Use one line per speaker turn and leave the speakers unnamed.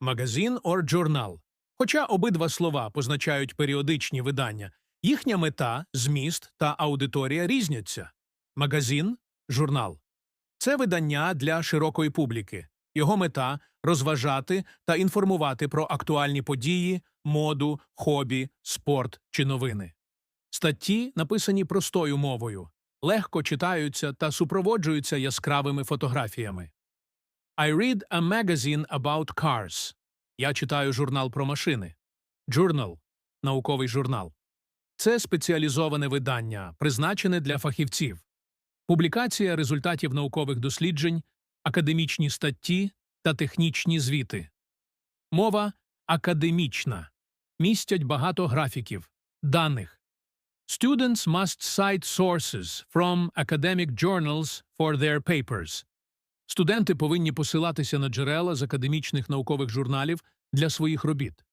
магазин or журнал. Хоча обидва слова позначають періодичні видання, їхня мета, зміст та аудиторія різняться. Магазин журнал. Це видання для широкої публіки. Його мета розважати та інформувати про актуальні події, моду, хобі, спорт чи новини. Статті написані простою мовою, легко читаються та супроводжуються яскравими фотографіями. I read a magazine about cars. Я читаю журнал про машини. Journal – науковий журнал. Це спеціалізоване видання, призначене для фахівців. Публікація результатів наукових досліджень, академічні статті та технічні звіти. Мова академічна. Містять багато графіків, даних. Students must cite sources from academic journals for their papers. Студенти повинні посилатися на джерела з академічних наукових журналів для своїх робіт.